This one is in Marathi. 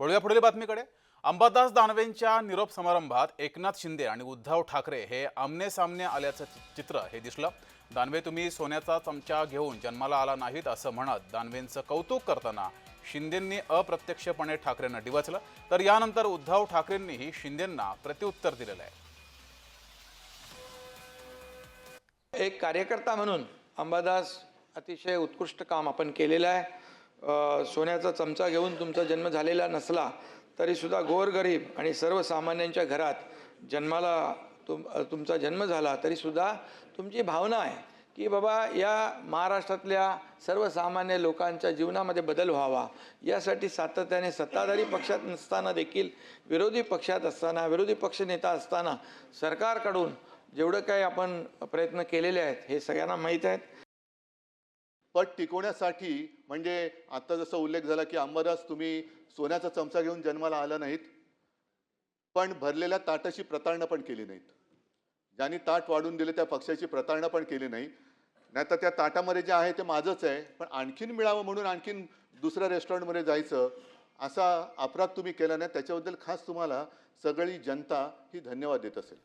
वळूया पुढील बातमीकडे. अंबादास दानवेंच्या निरोप समारंभात एकनाथ शिंदे आणि उद्धव ठाकरे हे आमने सामने आल्याचं चित्र हे दिसलं. दानवे तुम्ही सोन्याचा चमचा घेऊन जन्माला आला नाहीत असं म्हणत दानवेंचं कौतुक करताना शिंदेंनी अप्रत्यक्षपणे ठाकरेंना डिवचलं. तर यानंतर उद्धव ठाकरेंनीही शिंदेंना प्रत्युत्तर दिलेलं आहे. एक कार्यकर्ता म्हणून अंबादास अतिशय उत्कृष्ट काम आपण केलेलं आहे. सोन्याचा चमचा घेऊन तुमचा जन्म झालेला नसला तरीसुद्धा गोरगरीब आणि सर्वसामान्यांच्या घरात जन्माला तुम तुमचा जन्म झाला तरीसुद्धा तुमची भावना आहे की बाबा या महाराष्ट्रातल्या सर्वसामान्य लोकांच्या जीवनामध्ये बदल व्हावा. यासाठी सातत्याने सत्ताधारी पक्षात नसताना देखील विरोधी पक्षात असताना विरोधी पक्षनेता असताना सरकारकडून जेवढं काही आपण प्रयत्न केलेले आहेत हे सगळ्यांना माहीत आहेत. पट टिकवण्यासाठी म्हणजे आता जसा उल्लेख झाला की अंबरस तुम्ही सोन्याचा चमचा घेऊन जन्माला आला नाहीत पण भरलेल्या ताटाशी प्रतारणा पण केली नाहीत. ज्यांनी ताट वाढून दिले त्या पक्षाची प्रतारणा पण केली नाही. नाही तर त्या ताटामध्ये जे आहे ते माझंच आहे पण आणखीन मिळावं म्हणून आणखीन दुसऱ्या रेस्टॉरंटमध्ये जायचं असा अपराध तुम्ही केला नाही. त्याच्याबद्दल खास तुम्हाला सगळी जनता ही धन्यवाद देत असेल.